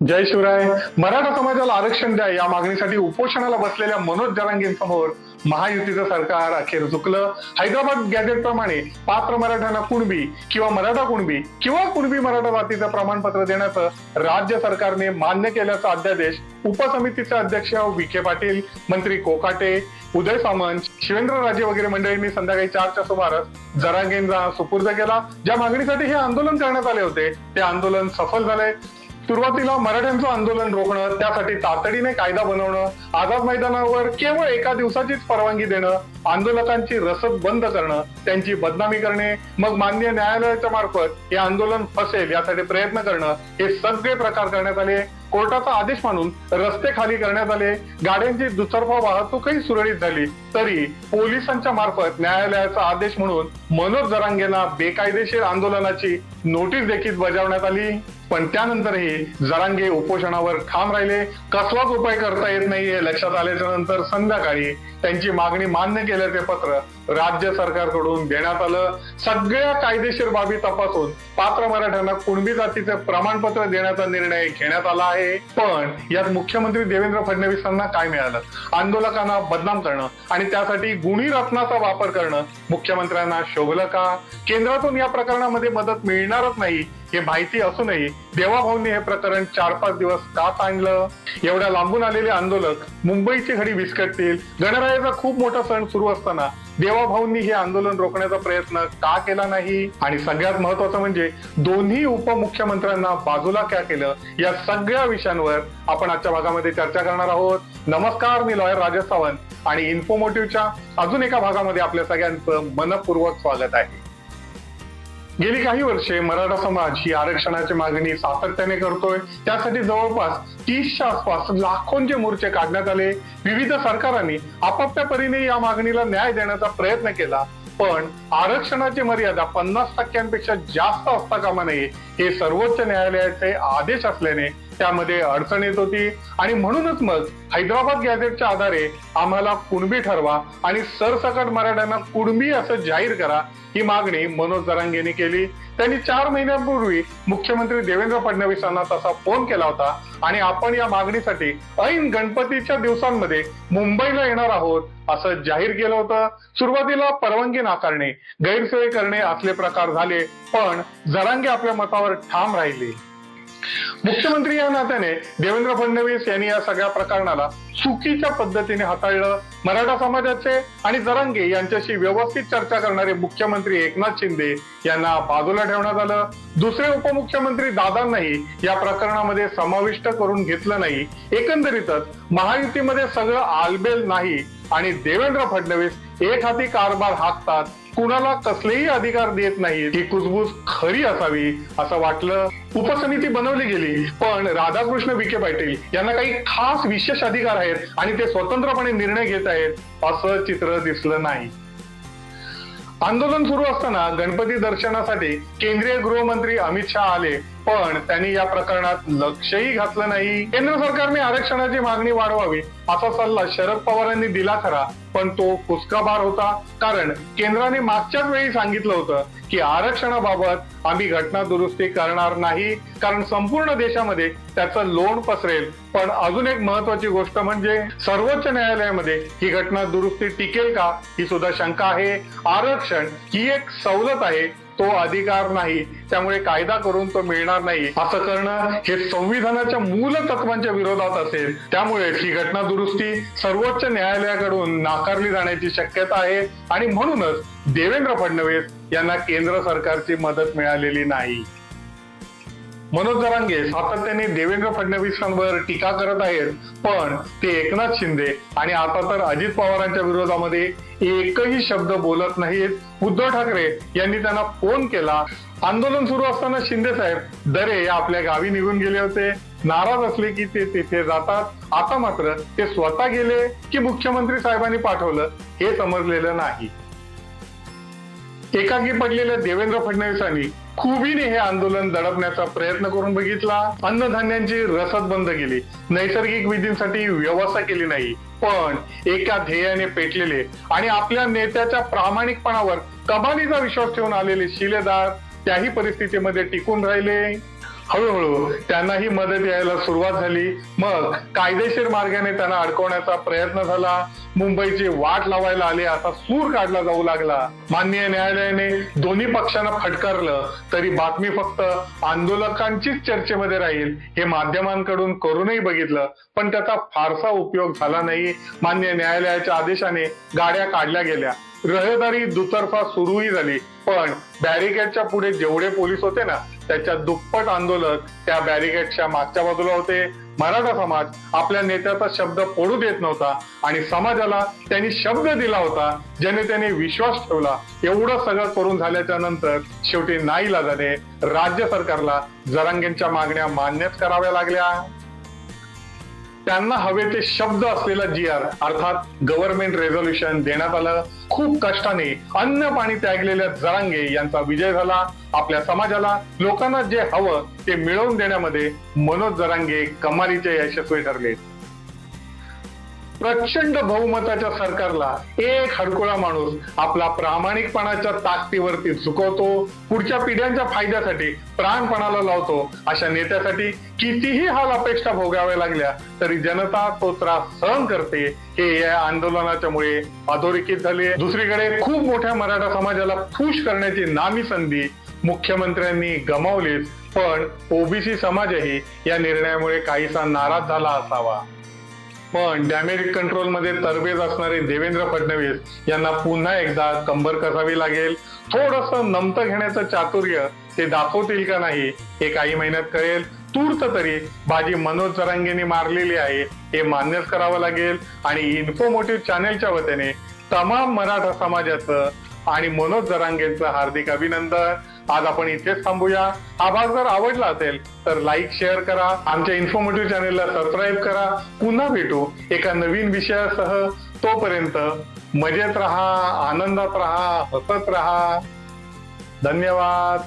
जय शिवराय. मराठा समाजाला आरक्षण द्या. या मागणीसाठी उपोषणाला बसलेल्या मनोज जरांगींसमोर महायुतीचं सरकार अखेर झुकलं. हैदराबाद गॅझेट प्रमाणे पात्र मराठ्यांना कुणबी किंवा मराठा कुणबी किंवा कुणबी मराठा जातीचं प्रमाणपत्र देण्याचं राज्य सरकारने मान्य केल्याचा अध्यादेश उपसमितीचे अध्यक्ष विखे पाटील मंत्री कोकाटे उदय सामंत शिवेंद्रराजे वगैरे मंडळींनी संध्याकाळी चारच्या सुमारास जरांगेंचा सुपूर्द केला. ज्या मागणीसाठी हे आंदोलन करण्यात आले होते ते आंदोलन सफल झाले सुरुवातीला मराठ्यांचं आंदोलन रोखणं त्यासाठी तातडीने कायदा बनवणं आझाद मैदानावर केवळ एका दिवसाचीच परवानगी देणं आंदोलकांची रसद बंद करणं त्यांची बदनामी करणे मग मान्य न्यायालयाच्या मार्फत हे आंदोलन फसेल यासाठी प्रयत्न करणं हे सगळे प्रकार करण्यात आले. कोर्टाचा आदेश मानून रस्ते खाली करण्यात आले. गाड्यांची दुतर्फा वाहतूकही सुरळीत झाली. तरी पोलिसांच्या मार्फत न्यायालयाचा आदेश म्हणून मनोज जरांगेंना बेकायदेशीर आंदोलनाची नोटीस देखील बजावण्यात आली. पण त्यानंतरही जरांगे उपोषणावर ठाम राहिले. कसलाच उपाय करता येत नाही हे लक्षात आल्याच्यानंतर संध्याकाळी त्यांची मागणी मान्य केल्याचे पत्र राज्य सरकारकडून देण्यात आलं. सगळ्या कायदेशीर बाबी तपासून पात्र मराठ्यांना कुणबी जातीचे प्रमाणपत्र देण्याचा निर्णय घेण्यात आला आहे. पण यात मुख्यमंत्री देवेंद्र फडणवीसांना काय मिळालं? आंदोलकांना बदनाम करणं आणि त्यासाठी गुणी रत्नाचा वापर करणं मुख्यमंत्र्यांना शोभलं का? केंद्रातून या प्रकरणामध्ये मदत मिळणारच नाही हे माहिती असूनही देवाभाऊंनी हे प्रकरण चार पाच दिवस का ताणलं? एवढ्या लांबून आलेले आंदोलक मुंबईची घडी विस्कटतील. गणरायाचा खूप मोठा सण सुरू असताना देवाभाऊंनी हे आंदोलन रोखण्याचा प्रयत्न का केला नाही? आणि सगळ्यात महत्वाचं म्हणजे दोन्ही उपमुख्यमंत्र्यांना बाजूला क्या केलं? या सगळ्या विषयांवर आपण आजच्या भागामध्ये चर्चा करणार आहोत. नमस्कार मी लॉयर राजेश सावंत आणि इन्फोमोटिव्हच्या अजून एका भागामध्ये आपल्या सगळ्यांचं मनपूर्वक स्वागत आहे. गेली काही वर्षे मराठा समाज ही आरक्षणाची मागणी सातत्याने करतोय. त्यासाठी जवळपास तीसच्या आसपास लाखोंचे मोर्चे काढण्यात आले. विविध सरकारांनी आपापल्या परीने या मागणीला न्याय देण्याचा प्रयत्न केला. पण आरक्षणाची मर्यादा पन्नास टक्क्यांपेक्षा जास्त असता कामा नये हे सर्वोच्च न्यायालयाचे आदेश असल्याने त्यामध्ये अडचण येत होती. आणि म्हणूनच मग हैदराबाद गॅझेटच्या आधारे आम्हाला कुणबी ठरवा आणि सरसकट मराठ्यांना कुणबी असं जाहीर करा ही मागणी मनोज जरांगेने केली. त्यांनी चार महिन्यांपूर्वी मुख्यमंत्री देवेंद्र फडणवीसांना तसा फोन केला होता. आणि आपण या मागणीसाठी ऐन गणपतीच्या दिवसांमध्ये मुंबईला येणार आहोत असं जाहीर केलं होतं. सुरुवातीला परवानगी नाकारणे गैरसोय करणे असले प्रकार झाले पण जरांगे आपल्या मतावर ठाम राहिले. मुख्यमंत्री या नात्याने देवेंद्र फडणवीस यांनी या सगळ्या प्रकरणाला चुकीच्या पद्धतीने हाताळलं. मराठा समाजाचे आणि जरांगे यांच्याशी व्यवस्थित चर्चा करणारे मुख्यमंत्री एकनाथ शिंदे यांना बाजूला ठेवण्यात आलं. दुसरे उपमुख्यमंत्री दादांनाही या प्रकरणामध्ये समाविष्ट करून घेतलं नाही. एकंदरीतच महायुतीमध्ये सगळं आलबेल नाही आणि देवेंद्र फडणवीस एक हाती कारभार हाकतात कुणाला कसलेही अधिकार देत नाही. ही कुजबूज खरी असावी असं वाटलं. उपसमिती बनवली गेली पण राधाकृष्ण विखे पाटील यांना काही खास विशेष अधिकार आहेत आणि ते स्वतंत्रपणे निर्णय घेत आहेत असं चित्र दिसलं नाही. आंदोलन सुरू असताना गणपती दर्शनासाठी केंद्रीय गृहमंत्री अमित शहा आले. पण त्यांनी या प्रकरणात लक्षही घातलं नाही. केंद्र सरकारने आरक्षणाची मागणी वाढवावी असा सल्ला शरद पवारांनी दिला खरा पण तो फुसकाबार होता. कारण केंद्राने मागच्याच वेळी सांगितलं होतं की आरक्षणाबाबत आम्ही घटना दुरुस्ती करणार नाही. कारण संपूर्ण देशामध्ये त्याचं लोण पसरेल. पण अजून एक महत्वाची गोष्ट म्हणजे सर्वोच्च न्यायालयामध्ये ही घटना दुरुस्ती टिकेल का? ही सुद्धा शंका आहे. आरक्षण ही एक सवलत आहे. तो अधिकार नाही त्यामुळे कायदा करून तो मिळणार नाही. असं करणं हे संविधानाच्या मूल तत्वांच्या विरोधात असेल. त्यामुळे ही घटना दुरुस्ती सर्वोच्च न्यायालयाकडून नाकारली जाण्याची शक्यता आहे. आणि म्हणूनच देवेंद्र फडणवीस यांना केंद्र सरकारची मदत मिळालेली नाही. मनोज जरांगे सातत्याने देवेंद्र फडणवीसांवर टीका करत आहेत पण ते एकनाथ शिंदे आणि आता तर अजित पवारांच्या विरोधामध्ये एकही शब्द बोलत नाहीत. उद्धव ठाकरे यांनी त्यांना फोन केला. आंदोलन सुरू असताना शिंदे साहेब दरे आपल्या गावी निघून गेले होते. नाराज असले की ते तिथे जातात. आता मात्र ते स्वतः गेले की मुख्यमंत्री साहेबांनी पाठवलं हे समजलेलं नाही. एकाकी पडलेल्या देवेंद्र फडणवीसांनी खुबीने हे आंदोलन दडपण्याचा प्रयत्न करून बघितला? अन्नधान्यांची रसद बंद केली. नैसर्गिक विधींसाठी व्यवस्था केली नाही. पण एका ध्येयाने पेटलेले आणि आपल्या नेत्याच्या प्रामाणिकपणावर कमालीचा विश्वास ठेवून आलेले शिलेदार त्याही परिस्थितीमध्ये टिकून राहिले. हळूहळू त्यांनाही मदत यायला सुरुवात झाली. मग कायदेशीर मार्गाने त्यांना अडकवण्याचा प्रयत्न झाला. मुंबईची वाट लावायला आले असा सूर काढला जाऊ लागला. माननीय न्यायालयाने दोन्ही पक्षांना फटकारलं तरी बातमी फक्त आंदोलकांचीच चर्चेमध्ये राहील हे माध्यमांकडून करूनही बघितलं. पण त्याचा फारसा उपयोग झाला नाही. मान्य न्यायालयाच्या आदेशाने गाड्या काढल्या गेल्या. रहदारी दुतर्फा सुरूही झाली. पण बॅरिकेडच्या पुढे जेवढे पोलीस होते ना त्याच्या दुप्पट आंदोलक त्या बॅरिकेडच्या मागच्या बाजूला होते. मराठा समाज आपल्या नेत्याचा शब्द पडू देत नव्हता आणि समाजाला त्यांनी शब्द दिला होता ज्याने त्याने विश्वास ठेवला. एवढं सगळं करून झाल्याच्यानंतर शेवटी नाईला झाले राज्य सरकारला जरांगेंच्या मागण्या मान्यच कराव्या लागल्या. त्यांना हवे ते शब्द असलेला जी आर अर्थात गव्हर्नमेंट रेझोल्युशन देण्यात आलं. खूप कष्टाने अन्न पाणी त्यागलेल्या जरांगे यांचा विजय झाला. आपल्या समाजाला लोकांना जे हवं ते मिळवून देण्यामध्ये मनोज जरांगे कमालीचे यशस्वी ठरले. प्रचंड बहुमताच्या सरकारला एक हडकुळा माणूस आपला प्रामाणिकपणाच्या ताकदीवरती झुकवतो पुढच्या पिढ्यांच्या फायद्यासाठी प्राणपणाला लावतो अशा नेत्यासाठी कितीही हाल अपेक्षा भोगाव्या लागल्या तरी जनता तो त्रास सहन करते. हे या आंदोलनाच्या मुळे अधोरेखित झाले दुसरीकडे खूप मोठ्या मराठा समाजाला खुश करण्याची नामी संधी मुख्यमंत्र्यांनी गमावलीच पण ओबीसी समाजही या निर्णयामुळे काहीसा नाराज झाला असावा. पण डॅमेज कंट्रोलमध्ये तरबेज असणारे देवेंद्र फडणवीस यांना पुन्हा एकदा कंबर कसावी लागेल? थोडस नमत घेण्याचं चातुर्य ते दाखवतील का नाही हे काही महिन्यात कळेल. तूर्त तरी बाजी मनोज जरांगेने मारलेली आहे हे मान्यच करावं लागेल. आणि इन्फोमोटिव्ह चॅनेलच्या वतीने तमाम मराठा समाजाचं आणि मनोज जरांगेंचं हार्दिक अभिनंदन. आज आपण इथेच थांबूया. हा भाग जर आवडला असेल तर लाईक शेअर करा. आमच्या इन्फॉर्मेटिव्ह चॅनेलला सबस्क्राईब करा. पुन्हा भेटू एका नवीन विषयासह. तोपर्यंत मजेत राहा आनंदात राहा हसत राहा. धन्यवाद.